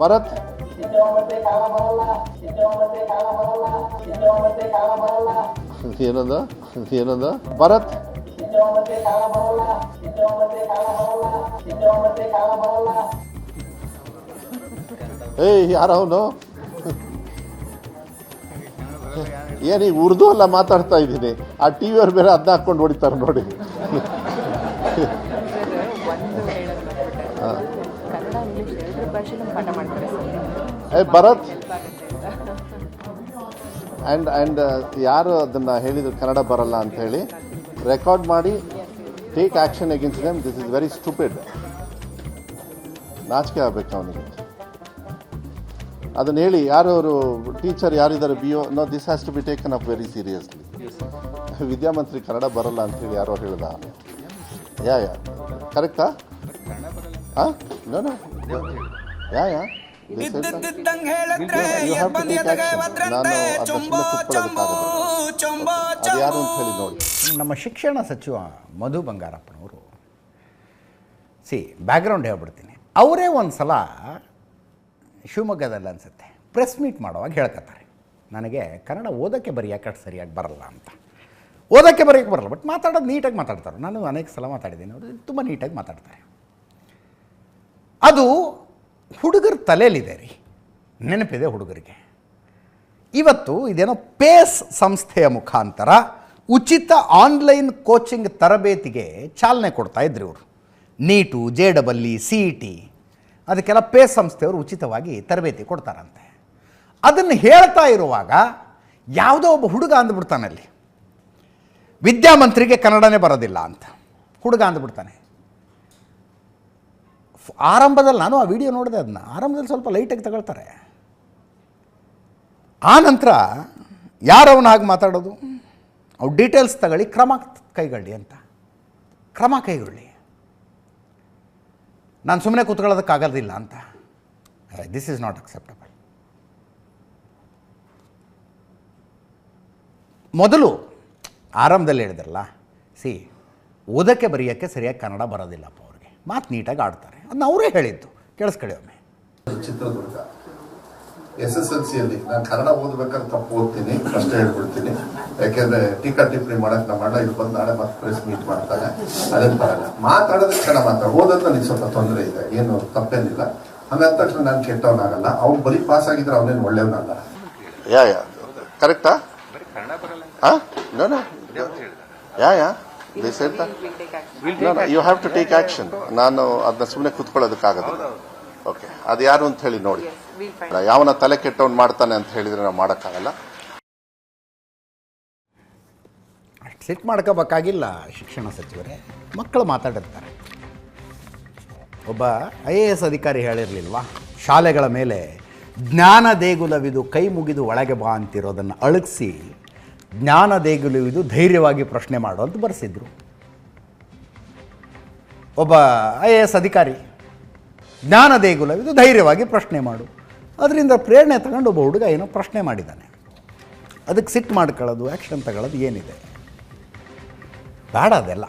ಭರತ್ ಏನದ? ಏನದ? ಭರತ್ ಏಯ್ ಯಾರವನು ಏನೀಗ ಉರ್ದು ಅಲ್ಲ ಮಾತಾಡ್ತಾ ಇದ್ದೀನಿ. ಆ ಟಿ ವಿಯವ್ರು ಬೇರೆ ಅದನ್ನ ಹಾಕೊಂಡು ಹೊಡಿತಾರೆ ನೋಡಿ. ಒಂದು ಮಾಡ್ತಾರೆ ಭರತ್. ಆ್ಯಂಡ್ ಆ್ಯಂಡ್ ಯಾರು ಅದನ್ನು ಹೇಳಿದ್ರು ಕನ್ನಡ ಬರಲ್ಲ ಅಂತ ಹೇಳಿ ರೆಕಾರ್ಡ್ ಮಾಡಿ take action against them this is very stupid ನಾಚಿಕೆ ಆಗಬೇಕು ಅವನಿಗೆ. ಅದನ್ನು ಹೇಳಿ, ಯಾರು ಅವರು ಟೀಚರ್ ಯಾರಿದ್ದಾರೆ B O no this has to be taken up very seriously ವಿದ್ಯಾಮಂತ್ರಿ Kannada ಬರಲ್ಲ ಅಂತೇಳಿ ಯಾರೋ ಹೇಳ್ದ? ಯಾ ಯಾ ಕರೆಕ್ಟಾ ಹಾಂ no yeah yeah? They said ಹೇಳಿದ್ರೆ You have to take ಎಬ್ಬಂದಿಯದಗೆ action. ಒದ್ರಂತೆ ಚೊಂಬೋ ಚೊಂಬೋ ಚೊಂಬೋ ಯಾರು ಅಂತ ಹೇಳಿ ನೋಡಿ. ನಮ್ಮ ಶಿಕ್ಷಣ ಸಚಿವ ಮಧು ಬಂಗಾರಪ್ಪನವರು ಸಿ ಬ್ಯಾಕ್ಗ್ರೌಂಡ್ ಹೇಳ್ಬಿಡ್ತೀನಿ. ಅವರೇ ಒಂದು ಸಲ ಶಿವಮೊಗ್ಗದಲ್ಲಿ ಅನಿಸುತ್ತೆ. ಪ್ರೆಸ್ ಮೀಟ್ ಮಾಡುವಾಗ ಹೇಳ್ಕತ್ತಾರೆ ನನಗೆ ಕನ್ನಡ ಓದೋಕ್ಕೆ ಬರೆಯೋಕೆ ಸರಿಯಾಗಿ ಬರಲ್ಲ ಅಂತ. ಓದೋಕ್ಕೆ ಬರೆಯೋಕ್ಕೆ ಬರಲ್ಲ ಬಟ್ ಮಾತಾಡೋದು ನೀಟಾಗಿ ಮಾತಾಡ್ತಾರೆ. ನಾನು ಅನೇಕ ಸಲ ಮಾತಾಡಿದ್ದೀನಿ. ಅವರು ತುಂಬ ನೀಟಾಗಿ ಮಾತಾಡ್ತಾರೆ. ಅದು ಹುಡುಗರ ತಲೆಯಲ್ಲಿದೆ ರೀ. ನೆನಪಿದೆ ಹುಡುಗರಿಗೆ. ಇವತ್ತು ಇದೇನೋ ಪೇಸ್ ಸಂಸ್ಥೆಯ ಮುಖಾಂತರ ಉಚಿತ ಆನ್ಲೈನ್ ಕೋಚಿಂಗ್ ತರಬೇತಿಗೆ ಚಾಲನೆ ಕೊಡ್ತಾ ಇದ್ರು ಇವರು. NEET, J double E, C E T. ಅದಕ್ಕೆಲ್ಲ ಪೇಸ್ ಸಂಸ್ಥೆಯವರು ಉಚಿತವಾಗಿ ತರಬೇತಿ ಕೊಡ್ತಾರಂತೆ. ಅದನ್ನು ಹೇಳ್ತಾ ಇರುವಾಗ ಯಾವುದೋ ಒಬ್ಬ ಹುಡುಗ ಅಂದ್ಬಿಡ್ತಾನಲ್ಲಿ ವಿದ್ಯಾಮಂತ್ರಿಗೆ ಕನ್ನಡನೇ ಬರೋದಿಲ್ಲ ಅಂತ. ಹುಡುಗ ಅಂದ್ಬಿಡ್ತಾನೆ. ಆರಂಭದಲ್ಲಿ ನಾನು ಆ ವಿಡಿಯೋ ನೋಡಿದೆ ಅದನ್ನ. ಆರಂಭದಲ್ಲಿ ಸ್ವಲ್ಪ ಲೈಟಾಗಿ ತಗೊಳ್ತಾರೆ. ಆ ನಂತರ ಅವನು ಹಾಗೆ ಮಾತಾಡೋದು? ಅವ್ರು ಡೀಟೇಲ್ಸ್ ತಗೊಳ್ಳಿ, ಕ್ರಮ ಕೈಗೊಳ್ಳಿ ಅಂತ. ಕ್ರಮ ಕೈಗೊಳ್ಳಿ. ನಾನು ಸುಮ್ಮನೆ ಕೂತ್ಕೊಳ್ಳೋದಕ್ಕಾಗೋದಿಲ್ಲ ಅಂತ. ದಿಸ್ ಈಸ್ ನಾಟ್ ಅಕ್ಸೆಪ್ಟಬಲ್ ಮೊದಲು ಆರಂಭದಲ್ಲಿ ಹೇಳಿದ್ರಲ್ಲ ಸಿ ಓದಕ್ಕೆ ಬರೆಯೋಕ್ಕೆ ಸರಿಯಾಗಿ ಕನ್ನಡ ಬರೋದಿಲ್ಲಪ್ಪ ಅವ್ರಿಗೆ. ಮಾತು ನೀಟಾಗಿ ಆಡ್ತಾರೆ. ಅದನ್ನ ಅವರೇ ಹೇಳಿದ್ದು ಕೇಳಿಸ್ಕೊಳ್ಳಿ ಒಮ್ಮೆ. ಚಿತ್ರದುರ್ಗ. ಎಸ್ ಎಸ್ ಎಲ್ ಸಿಯಲ್ಲಿ ನಾನು ಕನ್ನಡ ಓದ್ಬೇಕಾದ್ರೆ ತಪ್ಪು ಓದ್ತೀನಿ ಕಷ್ಟ ಹೇಳ್ಬಿಡ್ತೀನಿ. ಯಾಕೆಂದ್ರೆ ಟೀಕಾ ಟಿಪ್ಪಣಿ ಮಾಡಕ್ ನಮ್ಮ ಅಣ್ಣ ಇಲ್ಲಿ ಬಂದು ನಾಳೆ ಮತ್ತೆ ಪ್ರೆಸ್ ಮೀಟ್ ಮಾಡ್ತಾನೆ. ಅದೇ ಬರಲ್ಲ ಮಾತಾಡೋದಕ್ಕೆ ಕನ್ನಡ ಮಾತಾಡ ಓದೋದು ನನಗೆ ಸ್ವಲ್ಪ ತೊಂದರೆ ಇದೆ. ಏನು ತಪ್ಪೇನಿಲ್ಲ. ಹಂಗಂದ ತಕ್ಷಣ ನಾನು ಕೆಟ್ಟವನಾಗಲ್ಲ ಅವ್ನು ಬರೀ ಪಾಸ್ ಆಗಿದ್ರೆ ಅವನೇನು ಒಳ್ಳೆಯವನಲ್ಲ. Yeah yeah. ಕರೆಕ್ಟಾ yeah yeah. You have to take action ನಾನು ಅದನ್ನ ಸುಮ್ಮನೆ ಕೂತ್ಕೊಳ್ಳೋದಕ್ಕಾಗೋದಿಲ್ಲ ಓಕೆ ಅದು ಯಾರು ಅಂತ ಹೇಳಿ ನೋಡಿ. ಯಾವನ ತಲೆ ಕೆಟ್ಟವನು ಮಾಡ್ತಾನೆ ಅಂತ ಹೇಳಿದ್ರೆ ನಾವು ಮಾಡೋಕ್ಕಾಗಲ್ಲ. ಸಿಟ್ಟು ಮಾಡ್ಕೋಬೇಕಾಗಿಲ್ಲ ಶಿಕ್ಷಣ ಸಚಿವರೇ. ಮಕ್ಕಳು ಮಾತಾಡಿರ್ತಾರೆ. ಒಬ್ಬ ಐ ಎ ಎಸ್ ಅಧಿಕಾರಿ ಹೇಳಿರಲಿಲ್ವಾ? ಶಾಲೆಗಳ ಮೇಲೆ ಜ್ಞಾನ ದೇಗುಲವಿದು ಕೈ ಮುಗಿದು ಒಳಗೆ ಬಾ ಅಂತಿರೋದನ್ನು ಅಳಗಿಸಿ ಜ್ಞಾನ ದೇಗುಲವಿದು ಧೈರ್ಯವಾಗಿ ಪ್ರಶ್ನೆ ಮಾಡು ಅಂತ ಬರೆಸಿದ್ರು. ಒಬ್ಬ ಐ ಎ ಎಸ್ ಅಧಿಕಾರಿ, ಜ್ಞಾನ ದೇಗುಲವಿದು ಧೈರ್ಯವಾಗಿ ಪ್ರಶ್ನೆ ಮಾಡು. ಅದರಿಂದ ಪ್ರೇರಣೆ ತಗೊಂಡು ಒಬ್ಬ ಹುಡುಗ ಏನೋ ಪ್ರಶ್ನೆ ಮಾಡಿದ್ದಾನೆ. ಅದಕ್ಕೆ ಸಿಟ್ಟು ಮಾಡ್ಕೊಳ್ಳೋದು, ಆ್ಯಕ್ಷನ್ ತಗೊಳ್ಳೋದು ಏನಿದೆ? ಬೇಡ ಅದೆಲ್ಲ.